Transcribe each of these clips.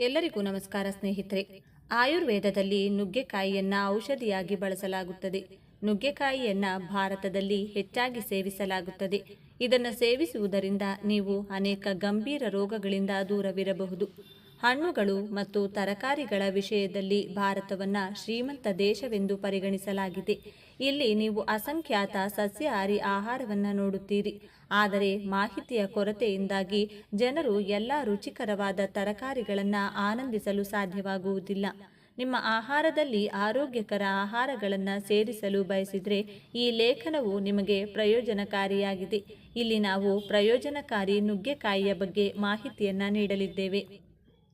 ಎಲ್ಲರಿಗೂ ನಮಸ್ಕಾರ ಸ್ನೇಹಿತರೆ. ಆಯುರ್ವೇದದಲ್ಲಿ ನುಗ್ಗೆಕಾಯಿಯನ್ನ ಔಷಧಿಯಾಗಿ ಬಳಸಲಾಗುತ್ತದೆ. ನುಗ್ಗೆಕಾಯಿಯನ್ನ ಭಾರತದಲ್ಲಿ ಹೆಚ್ಚಾಗಿ ಸೇವಿಸಲಾಗುತ್ತದೆ. ಇದನ್ನು ಸೇವಿಸುವುದರಿಂದ ನೀವು ಅನೇಕ ಗಂಭೀರ ರೋಗಗಳಿಂದ ದೂರವಿರಬಹುದು. ಹಣ್ಣುಗಳು ಮತ್ತು ತರಕಾರಿಗಳ ವಿಷಯದಲ್ಲಿ ಭಾರತವನ್ನು ಶ್ರೀಮಂತ ದೇಶವೆಂದು ಪರಿಗಣಿಸಲಾಗಿದೆ. ಇಲ್ಲಿ ನೀವು ಅಸಂಖ್ಯಾತ ಸಸ್ಯಾಹಾರಿ ಆಹಾರವನ್ನು ನೋಡುತ್ತೀರಿ. ಆದರೆ ಮಾಹಿತಿಯ ಕೊರತೆಯಿಂದಾಗಿ ಜನರು ಎಲ್ಲ ರುಚಿಕರವಾದ ತರಕಾರಿಗಳನ್ನು ಆನಂದಿಸಲು ಸಾಧ್ಯವಾಗುವುದಿಲ್ಲ. ನಿಮ್ಮ ಆಹಾರದಲ್ಲಿ ಆರೋಗ್ಯಕರ ಆಹಾರಗಳನ್ನು ಸೇರಿಸಲು ಬಯಸಿದರೆ ಈ ಲೇಖನವು ನಿಮಗೆ ಪ್ರಯೋಜನಕಾರಿಯಾಗಿದೆ. ಇಲ್ಲಿ ನಾವು ಪ್ರಯೋಜನಕಾರಿ ನುಗ್ಗೆಕಾಯಿಯ ಬಗ್ಗೆ ಮಾಹಿತಿಯನ್ನು ನೀಡಲಿದ್ದೇವೆ.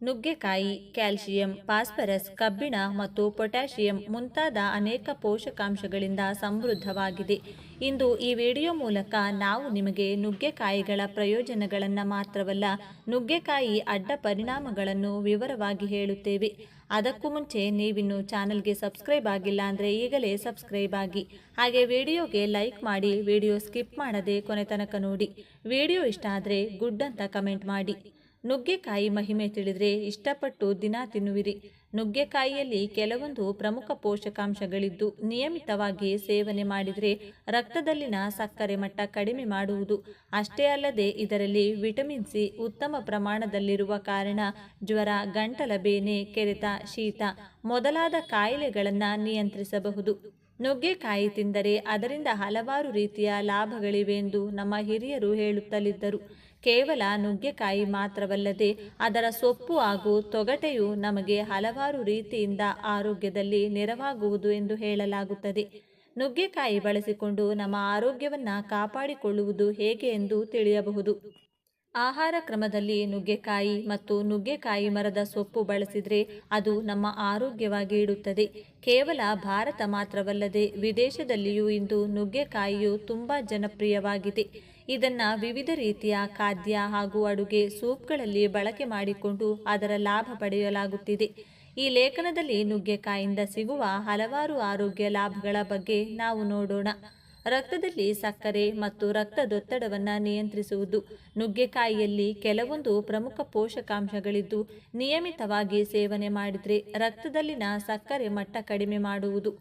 ನುಗ್ಗೆಕಾಯಿ ಕ್ಯಾಲ್ಸಿಯಂ ಫಾಸ್ಫರಸ್, ಕಬ್ಬಿಣ ಮತ್ತು ಪೊಟ್ಯಾಷಿಯಂ ಮುಂತಾದ ಅನೇಕ ಪೋಷಕಾಂಶಗಳಿಂದ ಸಮೃದ್ಧವಾಗಿದೆ. ಇಂದು ಈ ವಿಡಿಯೋ ಮೂಲಕ ನಾವು ನಿಮಗೆ ನುಗ್ಗೆಕಾಯಿಗಳ ಪ್ರಯೋಜನಗಳನ್ನು ಮಾತ್ರವಲ್ಲ, ನುಗ್ಗೆಕಾಯಿ ಅಡ್ಡ ಪರಿಣಾಮಗಳನ್ನು ವಿವರವಾಗಿ ಹೇಳುತ್ತೇವೆ. ಅದಕ್ಕೂ ಮುಂಚೆ ನೀವಿನ್ನು ಚಾನಲ್ಗೆ ಸಬ್ಸ್ಕ್ರೈಬ್ ಆಗಿಲ್ಲ ಅಂದರೆ ಈಗಲೇ ಸಬ್ಸ್ಕ್ರೈಬ್ ಆಗಿ. ಹಾಗೆ ವಿಡಿಯೋಗೆ ಲೈಕ್ ಮಾಡಿ, ವಿಡಿಯೋ ಸ್ಕಿಪ್ ಮಾಡದೆ ಕೊನೆ ತನಕ ನೋಡಿ. ವಿಡಿಯೋ ಇಷ್ಟ ಆದರೆ ಗುಡ್ ಅಂತ ಕಮೆಂಟ್ ಮಾಡಿ. ನುಗ್ಗೆಕಾಯಿ ಮಹಿಮೆ ತಿಳಿದರೆ ಇಷ್ಟಪಟ್ಟು ದಿನ ತಿನ್ನುವಿರಿ. ನುಗ್ಗೆಕಾಯಿಯಲ್ಲಿ ಕೆಲವೊಂದು ಪ್ರಮುಖ ಪೋಷಕಾಂಶಗಳಿದ್ದು, ನಿಯಮಿತವಾಗಿ ಸೇವನೆ ಮಾಡಿದರೆ ರಕ್ತದಲ್ಲಿನ ಸಕ್ಕರೆ ಮಟ್ಟ ಕಡಿಮೆ ಮಾಡುವುದು. ಅಷ್ಟೇ ಅಲ್ಲದೆ ಇದರಲ್ಲಿ ವಿಟಮಿನ್ ಸಿ ಉತ್ತಮ ಪ್ರಮಾಣದಲ್ಲಿರುವ ಕಾರಣ ಜ್ವರ, ಗಂಟಲ ಬೇನೆ, ಕೆರೆತ, ಶೀತ ಮೊದಲಾದ ಕಾಯಿಲೆಗಳನ್ನು ನಿಯಂತ್ರಿಸಬಹುದು. ನುಗ್ಗೆಕಾಯಿ ತಿಂದರೆ ಅದರಿಂದ ಹಲವಾರು ರೀತಿಯ ಲಾಭಗಳಿವೆ ಎಂದು ನಮ್ಮ ಹಿರಿಯರು ಹೇಳುತ್ತಲಿದ್ದರು. ಕೇವಲ ನುಗ್ಗೆಕಾಯಿ ಮಾತ್ರವಲ್ಲದೆ ಅದರ ಸೊಪ್ಪು ಹಾಗೂ ತೊಗಟೆಯು ನಮಗೆ ಹಲವಾರು ರೀತಿಯಿಂದ ಆರೋಗ್ಯದಲ್ಲಿ ನೆರವಾಗುವುದು ಎಂದು ಹೇಳಲಾಗುತ್ತದೆ. ನುಗ್ಗೆಕಾಯಿ ಬಳಸಿಕೊಂಡು ನಮ್ಮ ಆರೋಗ್ಯವನ್ನು ಕಾಪಾಡಿಕೊಳ್ಳುವುದು ಹೇಗೆ ಎಂದು ತಿಳಿಯಬಹುದು. ಆಹಾರ ಕ್ರಮದಲ್ಲಿ ನುಗ್ಗೆಕಾಯಿ ಮತ್ತು ನುಗ್ಗೆಕಾಯಿ ಮರದ ಸೊಪ್ಪು ಬಳಸಿದರೆ ಅದು ನಮ್ಮ ಆರೋಗ್ಯವಾಗಿ ಇಡುತ್ತದೆ. ಕೇವಲ ಭಾರತ ಮಾತ್ರವಲ್ಲದೆ ವಿದೇಶದಲ್ಲಿಯೂ ಇಂದು ನುಗ್ಗೆಕಾಯಿಯು ತುಂಬ ಜನಪ್ರಿಯವಾಗಿದೆ. ಇದನ್ನು ವಿವಿಧ ರೀತಿಯ ಖಾದ್ಯ ಹಾಗೂ ಅಡುಗೆ ಸೂಪ್ಗಳಲ್ಲಿ ಬಳಕೆ ಮಾಡಿಕೊಂಡು ಅದರ ಲಾಭ ಪಡೆಯಲಾಗುತ್ತಿದೆ. ಈ ಲೇಖನದಲ್ಲಿ ನುಗ್ಗೆಕಾಯಿಂದ ಸಿಗುವ ಹಲವಾರು ಆರೋಗ್ಯ ಲಾಭಗಳ ಬಗ್ಗೆ ನಾವು ನೋಡೋಣ. ರಕ್ತದಲ್ಲಿ ಸಕ್ಕರೆ ಮತ್ತು ರಕ್ತದೊತ್ತಡವನ್ನು ನಿಯಂತ್ರಿಸುವುದು. ನುಗ್ಗೆಕಾಯಿಯಲ್ಲಿ ಕೆಲವೊಂದು ಪ್ರಮುಖ ಪೋಷಕಾಂಶಗಳಿದ್ದು, ನಿಯಮಿತವಾಗಿ ಸೇವನೆ ಮಾಡಿದರೆ ರಕ್ತದಲ್ಲಿನ ಸಕ್ಕರೆ ಮಟ್ಟ ಕಡಿಮೆ ಮಾಡುವುದು.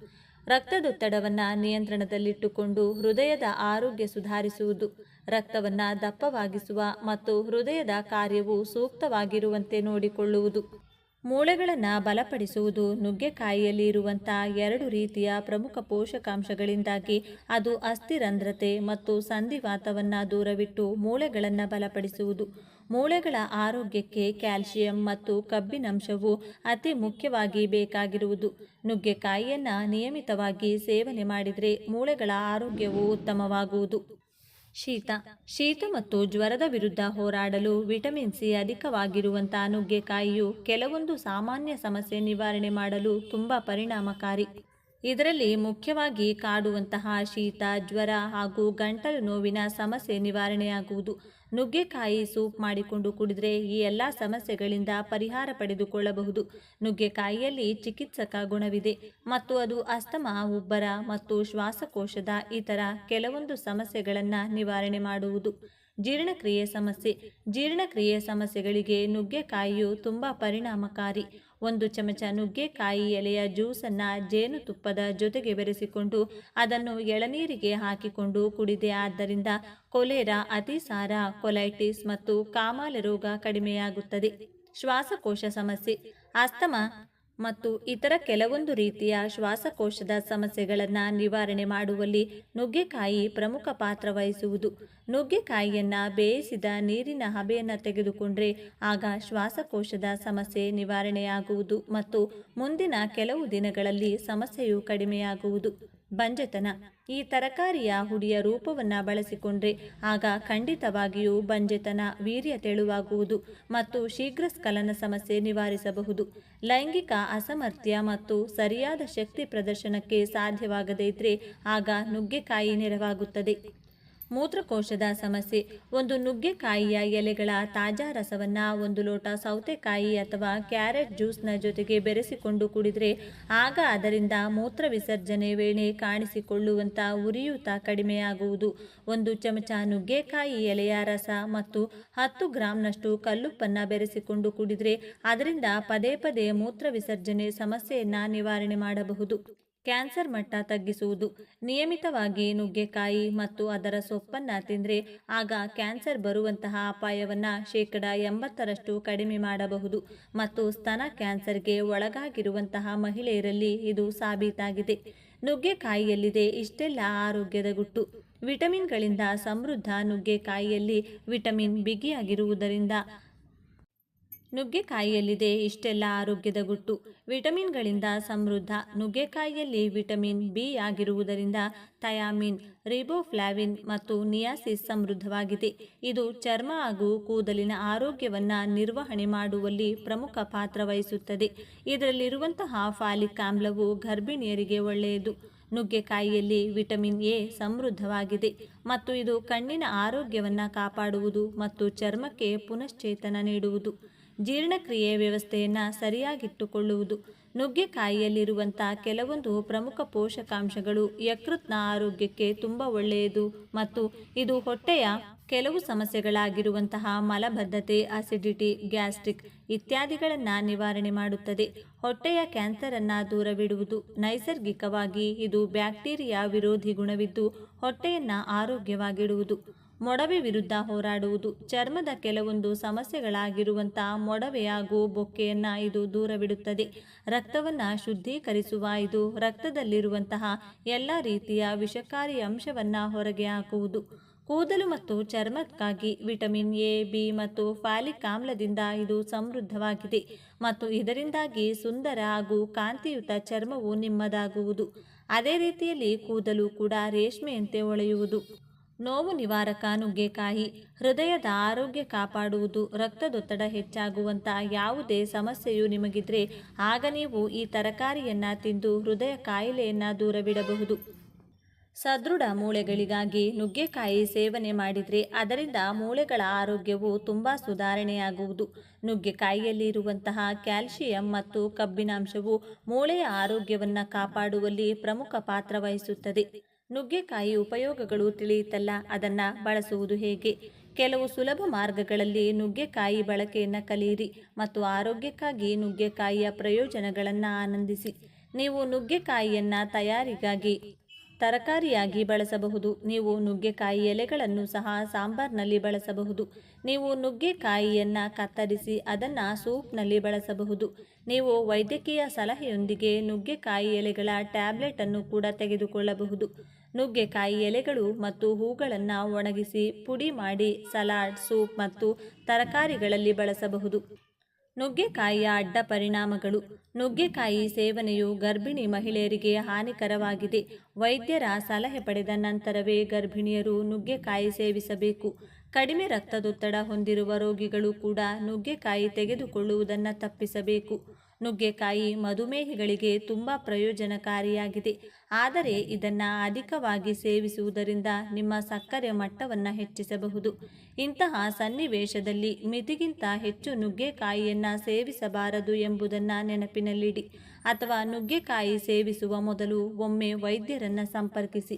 ರಕ್ತದೊತ್ತಡವನ್ನು ನಿಯಂತ್ರಣದಲ್ಲಿಟ್ಟುಕೊಂಡು ಹೃದಯದ ಆರೋಗ್ಯ ಸುಧಾರಿಸುವುದು. ರಕ್ತವನ್ನು ದಪ್ಪವಾಗಿಸುವ ಮತ್ತು ಹೃದಯದ ಕಾರ್ಯವು ಸೂಕ್ತವಾಗಿರುವಂತೆ ನೋಡಿಕೊಳ್ಳುವುದು. ಮೂಳೆಗಳನ್ನು ಬಲಪಡಿಸುವುದು ನುಗ್ಗೆಕಾಯಿಯಲ್ಲಿ ಇರುವಂಥ ಎರಡು ರೀತಿಯ ಪ್ರಮುಖ ಪೋಷಕಾಂಶಗಳಿಂದಾಗಿ ಅದು ಅಸ್ಥಿರಂಧ್ರತೆ ಮತ್ತು ಸಂಧಿವಾತವನ್ನು ದೂರವಿಟ್ಟು ಮೂಳೆಗಳನ್ನು ಬಲಪಡಿಸುವುದು. ಮೂಳೆಗಳ ಆರೋಗ್ಯಕ್ಕೆ ಕ್ಯಾಲ್ಸಿಯಂ ಮತ್ತು ಕಬ್ಬಿನಂಶವು ಅತಿ ಮುಖ್ಯವಾಗಿ ಬೇಕಾಗಿರುವುದು. ನುಗ್ಗೆಕಾಯಿಯನ್ನು ನಿಯಮಿತವಾಗಿ ಸೇವನೆ ಮಾಡಿದರೆ ಮೂಳೆಗಳ ಆರೋಗ್ಯವು ಉತ್ತಮವಾಗುವುದು. ಶೀತ. ಶೀತ ಮತ್ತು ಜ್ವರದ ವಿರುದ್ಧ ಹೋರಾಡಲು ವಿಟಮಿನ್ ಸಿ ಅಧಿಕವಾಗಿರುವಂತಹ ನುಗ್ಗೆಕಾಯಿಯು ಕೆಲವೊಂದು ಸಾಮಾನ್ಯ ಸಮಸ್ಯೆ ನಿವಾರಣೆ ಮಾಡಲು ತುಂಬ ಪರಿಣಾಮಕಾರಿ. ಇದರಲ್ಲಿ ಮುಖ್ಯವಾಗಿ ಕಾಡುವಂತಹ ಶೀತ, ಜ್ವರ ಹಾಗೂ ಗಂಟಲು ನೋವಿನ ಸಮಸ್ಯೆ ನಿವಾರಣೆಯಾಗುವುದು. ನುಗ್ಗೆಕಾಯಿ ಸೂಪ್ ಮಾಡಿಕೊಂಡು ಕುಡಿದರೆ ಈ ಎಲ್ಲ ಸಮಸ್ಯೆಗಳಿಂದ ಪರಿಹಾರ ಪಡೆದುಕೊಳ್ಳಬಹುದು. ನುಗ್ಗೆಕಾಯಿಯಲ್ಲಿ ಚಿಕಿತ್ಸಕ ಗುಣವಿದೆ. ಮತ್ತು ಅದು ಅಸ್ತಮ, ಉಬ್ಬರ ಮತ್ತು ಶ್ವಾಸಕೋಶದ ಇತರ ಕೆಲವೊಂದು ಸಮಸ್ಯೆಗಳನ್ನು ನಿವಾರಣೆ ಮಾಡುವುದು. ಜೀರ್ಣಕ್ರಿಯೆ ಸಮಸ್ಯೆ. ಜೀರ್ಣಕ್ರಿಯೆ ಸಮಸ್ಯೆಗಳಿಗೆ ನುಗ್ಗೆಕಾಯಿಯು ತುಂಬ ಪರಿಣಾಮಕಾರಿ. ಒಂದು ಚಮಚ ನುಗ್ಗೆಕಾಯಿ ಎಲೆಯ ಜ್ಯೂಸನ್ನು ಜೇನುತುಪ್ಪದ ಜೊತೆಗೆ ಬೆರೆಸಿಕೊಂಡು ಅದನ್ನು ಎಳನೀರಿಗೆ ಹಾಕಿಕೊಂಡು ಕುಡಿದೆ. ಆದ್ದರಿಂದ ಕೊಲೆರಾ ಅತಿಸಾರ ಕೊಲೈಟಿಸ್ ಮತ್ತು ಕಾಮಾಲೆ ರೋಗ ಕಡಿಮೆಯಾಗುತ್ತದೆ. ಶ್ವಾಸಕೋಶ ಸಮಸ್ಯೆ, ಅಸ್ತಮ ಮತ್ತು ಇತರ ಕೆಲವೊಂದು ರೀತಿಯ ಶ್ವಾಸಕೋಶದ ಸಮಸ್ಯೆಗಳನ್ನು ನಿವಾರಣೆ ಮಾಡುವಲ್ಲಿ ನುಗ್ಗೆಕಾಯಿ ಪ್ರಮುಖ ಪಾತ್ರ ವಹಿಸುವುದು. ನುಗ್ಗೆಕಾಯಿಯನ್ನು ಬೇಯಿಸಿದ ನೀರಿನ ಹಬೆಯನ್ನು ತೆಗೆದುಕೊಂಡರೆ ಆಗ ಶ್ವಾಸಕೋಶದ ಸಮಸ್ಯೆ ನಿವಾರಣೆಯಾಗುವುದು ಮತ್ತು ಮುಂದಿನ ಕೆಲವು ದಿನಗಳಲ್ಲಿ ಸಮಸ್ಯೆಯು ಕಡಿಮೆಯಾಗುವುದು. ಬಂಜೆತನ. ಈ ತರಕಾರಿಯ ಹುಡಿಯ ರೂಪವನ್ನು ಬಳಸಿಕೊಂಡ್ರೆ ಆಗ ಖಂಡಿತವಾಗಿಯೂ ಬಂಜೆತನ ವೀರ್ಯ ತೆಳುವಾಗುವುದು ಮತ್ತು ಶೀಘ್ರ ಸ್ಖಲನ ಸಮಸ್ಯೆ ನಿವಾರಿಸಬಹುದು. ಲೈಂಗಿಕ ಅಸಮರ್ಥ್ಯ ಮತ್ತು ಸರಿಯಾದ ಶಕ್ತಿ ಪ್ರದರ್ಶನಕ್ಕೆ ಸಾಧ್ಯವಾಗದೇ ಇದ್ರೆ ಆಗ ನುಗ್ಗೆಕಾಯಿ ನೆರವಾಗುತ್ತದೆ. ಮೂತ್ರಕೋಶದ ಸಮಸ್ಯೆ. ಒಂದು ನುಗ್ಗೆಕಾಯಿಯ ಎಲೆಗಳ ತಾಜಾ ರಸವನ್ನ ಒಂದು ಲೋಟ ಸೌತೆಕಾಯಿ ಅಥವಾ ಕ್ಯಾರೆಟ್ ಜ್ಯೂಸ್ನ ಜೊತೆಗೆ ಬೆರೆಸಿಕೊಂಡು ಕುಡಿದರೆ ಆಗ ಅದರಿಂದ ಮೂತ್ರ ವಿಸರ್ಜನೆ ವೇಳೆ ಕಾಣಿಸಿಕೊಳ್ಳುವಂಥ ಉರಿಯೂತ ಕಡಿಮೆಯಾಗುವುದು. ಒಂದು ಚಮಚ ನುಗ್ಗೆಕಾಯಿ ಎಲೆಯ ರಸ ಮತ್ತು ಹತ್ತು ಗ್ರಾಂನಷ್ಟು ಕಲ್ಲುಪ್ಪನ್ನು ಬೆರೆಸಿಕೊಂಡು ಕುಡಿದರೆ ಅದರಿಂದ ಪದೇ ಪದೇ ಮೂತ್ರ ವಿಸರ್ಜನೆ ಸಮಸ್ಯೆಯನ್ನು ನಿವಾರಣೆ ಮಾಡಬಹುದು. ಕ್ಯಾನ್ಸರ್ ಮಟ್ಟ ತಗ್ಗಿಸುವುದು. ನಿಯಮಿತವಾಗಿ ನುಗ್ಗೆಕಾಯಿ ಮತ್ತು ಅದರ ಸೊಪ್ಪನ್ನು ತಿಂದರೆ ಆಗ ಕ್ಯಾನ್ಸರ್ ಬರುವಂತಹ ಅಪಾಯವನ್ನು ಶೇಕಡ ಎಂಬತ್ತರಷ್ಟು ಕಡಿಮೆ ಮಾಡಬಹುದು ಮತ್ತು ಸ್ತನ ಕ್ಯಾನ್ಸರ್ಗೆ ಒಳಗಾಗಿರುವಂತಹ ಮಹಿಳೆಯರಲ್ಲಿ ಇದು ಸಾಬೀತಾಗಿದೆ. ನುಗ್ಗೆಕಾಯಿಯಲ್ಲಿದೆ ಇಷ್ಟೆಲ್ಲ ಆರೋಗ್ಯದ ಗುಟ್ಟು. ವಿಟಮಿನ್ಗಳಿಂದ ಸಮೃದ್ಧ ನುಗ್ಗೆಕಾಯಿಯಲ್ಲಿ ವಿಟಮಿನ್ ಬಿಗಿಯಾಗಿರುವುದರಿಂದ ನುಗ್ಗೆಕಾಯಿಯಲ್ಲಿದೆ. ಇಷ್ಟೆಲ್ಲ ಆರೋಗ್ಯದ ಗುಟ್ಟು. ವಿಟಮಿನ್ಗಳಿಂದ ಸಮೃದ್ಧ. ನುಗ್ಗೆಕಾಯಿಯಲ್ಲಿ ವಿಟಮಿನ್ ಬಿ ಆಗಿರುವುದರಿಂದ ಥಯಾಮಿನ್, ರಿಬೋಫ್ಲಾವಿನ್ ಮತ್ತು ನಿಯಾಸಿಸ್ ಸಮೃದ್ಧವಾಗಿದೆ. ಇದು ಚರ್ಮ ಹಾಗೂ ಕೂದಲಿನ ಆರೋಗ್ಯವನ್ನು ನಿರ್ವಹಣೆ ಮಾಡುವಲ್ಲಿ ಪ್ರಮುಖ ಪಾತ್ರ ವಹಿಸುತ್ತದೆ. ಇದರಲ್ಲಿರುವಂತಹ ಫಾಲಿಕ್ ಆಮ್ಲವು ಗರ್ಭಿಣಿಯರಿಗೆ ಒಳ್ಳೆಯದು. ನುಗ್ಗೆಕಾಯಿಯಲ್ಲಿ ವಿಟಮಿನ್ ಎ ಸಮೃದ್ಧವಾಗಿದೆ ಮತ್ತು ಇದು ಕಣ್ಣಿನ ಆರೋಗ್ಯವನ್ನು ಕಾಪಾಡುವುದು ಮತ್ತು ಚರ್ಮಕ್ಕೆ ಪುನಶ್ಚೇತನ ನೀಡುವುದು. ಜೀರ್ಣಕ್ರಿಯೆ ವ್ಯವಸ್ಥೆಯನ್ನು ಸರಿಯಾಗಿಟ್ಟುಕೊಳ್ಳುವುದು. ನುಗ್ಗೆಕಾಯಿಯಲ್ಲಿರುವಂಥ ಕೆಲವೊಂದು ಪ್ರಮುಖ ಪೋಷಕಾಂಶಗಳು ಯಕೃತ್ನ ಆರೋಗ್ಯಕ್ಕೆ ತುಂಬ ಒಳ್ಳೆಯದು ಮತ್ತು ಇದು ಹೊಟ್ಟೆಯ ಕೆಲವು ಸಮಸ್ಯೆಗಳಾಗಿರುವಂತಹ ಮಲಬದ್ಧತೆ ಅಸಿಡಿಟಿ ಗ್ಯಾಸ್ಟ್ರಿಕ್ ಇತ್ಯಾದಿಗಳನ್ನು ನಿವಾರಣೆ ಮಾಡುತ್ತದೆ. ಹೊಟ್ಟೆಯ ಕ್ಯಾನ್ಸರನ್ನು ದೂರವಿಡುವುದು. ನೈಸರ್ಗಿಕವಾಗಿ ಇದು ಬ್ಯಾಕ್ಟೀರಿಯಾ ವಿರೋಧಿ ಗುಣವಿದ್ದು ಹೊಟ್ಟೆಯನ್ನು ಆರೋಗ್ಯವಾಗಿಡುವುದು. ಮೊಡವೆ ವಿರುದ್ಧ ಹೋರಾಡುವುದು. ಚರ್ಮದ ಕೆಲವೊಂದು ಸಮಸ್ಯೆಗಳಾಗಿರುವಂತಹ ಮೊಡವೆ ಹಾಗೂ ಬೊಕ್ಕೆಯನ್ನು ಇದು ದೂರವಿಡುತ್ತದೆ. ರಕ್ತವನ್ನು ಶುದ್ಧೀಕರಿಸುವ ಇದು ರಕ್ತದಲ್ಲಿರುವಂತಹ ಎಲ್ಲ ರೀತಿಯ ವಿಷಕಾರಿ ಅಂಶವನ್ನು ಹೊರಗೆ ಹಾಕುವುದು. ಕೂದಲು ಮತ್ತು ಚರ್ಮಕ್ಕಾಗಿ ವಿಟಮಿನ್ ಎ, ಬಿ ಮತ್ತು ಫಾಲಿಕ್ ಆಮ್ಲದಿಂದ ಇದು ಸಮೃದ್ಧವಾಗಿದೆ ಮತ್ತು ಇದರಿಂದಾಗಿ ಸುಂದರ ಹಾಗೂ ಕಾಂತಿಯುತ ಚರ್ಮವು ನಿಮ್ಮದಾಗುವುದು. ಅದೇ ರೀತಿಯಲ್ಲಿ ಕೂದಲು ಕೂಡ ರೇಷ್ಮೆಯಂತೆ ಹೊಳೆಯುವುದು ನೋವು ನಿವಾರಕ ನುಗ್ಗೆಕಾಯಿ ಹೃದಯದ ಆರೋಗ್ಯ ಕಾಪಾಡುವುದು, ರಕ್ತದೊತ್ತಡ ಹೆಚ್ಚಾಗುವಂಥ ಯಾವುದೇ ಸಮಸ್ಯೆಯು ನಿಮಗಿದ್ರೆ ಆಗ ನೀವು ಈ ತರಕಾರಿಯನ್ನು ತಿಂದು ಹೃದಯ ಕಾಯಿಲೆಯನ್ನು ದೂರವಿಡಬಹುದು. ಸದೃಢ ಮೂಳೆಗಳಿಗಾಗಿ ನುಗ್ಗೆಕಾಯಿ ಸೇವನೆ ಮಾಡಿದರೆ ಅದರಿಂದ ಮೂಳೆಗಳ ಆರೋಗ್ಯವು ತುಂಬ ಸುಧಾರಣೆಯಾಗುವುದು. ನುಗ್ಗೆಕಾಯಿಯಲ್ಲಿ ಇರುವಂತಹ ಕ್ಯಾಲ್ಸಿಯಂ ಮತ್ತು ಕಬ್ಬಿನಾಂಶವು ಮೂಳೆಯ ಆರೋಗ್ಯವನ್ನು ಕಾಪಾಡುವಲ್ಲಿ ಪ್ರಮುಖ ಪಾತ್ರ ವಹಿಸುತ್ತದೆ. ನುಗ್ಗೆಕಾಯಿ ಉಪಯೋಗಗಳು ತಿಳಿಯಿತಲ್ಲ, ಅದನ್ನು ಬಳಸುವುದು ಹೇಗೆ? ಕೆಲವು ಸುಲಭ ಮಾರ್ಗಗಳಲ್ಲಿ ನುಗ್ಗೆಕಾಯಿ ಬಳಕೆಯನ್ನು ಕಲಿಯಿರಿ ಮತ್ತು ಆರೋಗ್ಯಕ್ಕಾಗಿ ನುಗ್ಗೆಕಾಯಿಯ ಪ್ರಯೋಜನಗಳನ್ನು ಆನಂದಿಸಿ. ನೀವು ನುಗ್ಗೆಕಾಯಿಯನ್ನು ತಯಾರಿಗಾಗಿ ತರಕಾರಿಯಾಗಿ ಬಳಸಬಹುದು. ನೀವು ನುಗ್ಗೆಕಾಯಿ ಎಲೆಗಳನ್ನು ಸಹ ಸಾಂಬಾರ್ನಲ್ಲಿ ಬಳಸಬಹುದು. ನೀವು ನುಗ್ಗೆಕಾಯಿಯನ್ನು ಕತ್ತರಿಸಿ ಅದನ್ನು ಸೂಪ್ನಲ್ಲಿ ಬಳಸಬಹುದು. ನೀವು ವೈದ್ಯಕೀಯ ಸಲಹೆಯೊಂದಿಗೆ ನುಗ್ಗೆಕಾಯಿ ಎಲೆಗಳ ಟ್ಯಾಬ್ಲೆಟನ್ನು ಕೂಡ ತೆಗೆದುಕೊಳ್ಳಬಹುದು. ನುಗ್ಗೆಕಾಯಿ ಎಲೆಗಳು ಮತ್ತು ಹೂಗಳನ್ನು ಒಣಗಿಸಿ ಪುಡಿ ಮಾಡಿ ಸಲಾಡ್, ಸೂಪ್ ಮತ್ತು ತರಕಾರಿಗಳಲ್ಲಿ ಬಳಸಬಹುದು. ನುಗ್ಗೆಕಾಯಿಯ ಅಡ್ಡ ಪರಿಣಾಮಗಳು. ನುಗ್ಗೆಕಾಯಿ ಸೇವನೆಯು ಗರ್ಭಿಣಿ ಮಹಿಳೆಯರಿಗೆ ಹಾನಿಕರವಾಗಿದೆ. ವೈದ್ಯರ ಸಲಹೆ ಪಡೆದ ನಂತರವೇ ಗರ್ಭಿಣಿಯರು ನುಗ್ಗೆಕಾಯಿ ಸೇವಿಸಬೇಕು. ಕಡಿಮೆ ರಕ್ತದೊತ್ತಡ ಹೊಂದಿರುವ ರೋಗಿಗಳು ಕೂಡ ನುಗ್ಗೆಕಾಯಿ ತೆಗೆದುಕೊಳ್ಳುವುದನ್ನು ತಪ್ಪಿಸಬೇಕು. ನುಗ್ಗೆಕಾಯಿ ಮಧುಮೇಹಿಗಳಿಗೆ ತುಂಬ ಪ್ರಯೋಜನಕಾರಿಯಾಗಿದೆ. ಆದರೆ ಇದನ್ನು ಅಧಿಕವಾಗಿ ಸೇವಿಸುವುದರಿಂದ ನಿಮ್ಮ ಸಕ್ಕರೆ ಮಟ್ಟವನ್ನು ಹೆಚ್ಚಿಸಬಹುದು. ಇಂತಹ ಸನ್ನಿವೇಶದಲ್ಲಿ ಮಿತಿಗಿಂತ ಹೆಚ್ಚು ನುಗ್ಗೆಕಾಯಿಯನ್ನು ಸೇವಿಸಬಾರದು ಎಂಬುದನ್ನು ನೆನಪಿನಲ್ಲಿಡಿ. ಅಥವಾ ನುಗ್ಗೆಕಾಯಿ ಸೇವಿಸುವ ಮೊದಲು ಒಮ್ಮೆ ವೈದ್ಯರನ್ನು ಸಂಪರ್ಕಿಸಿ.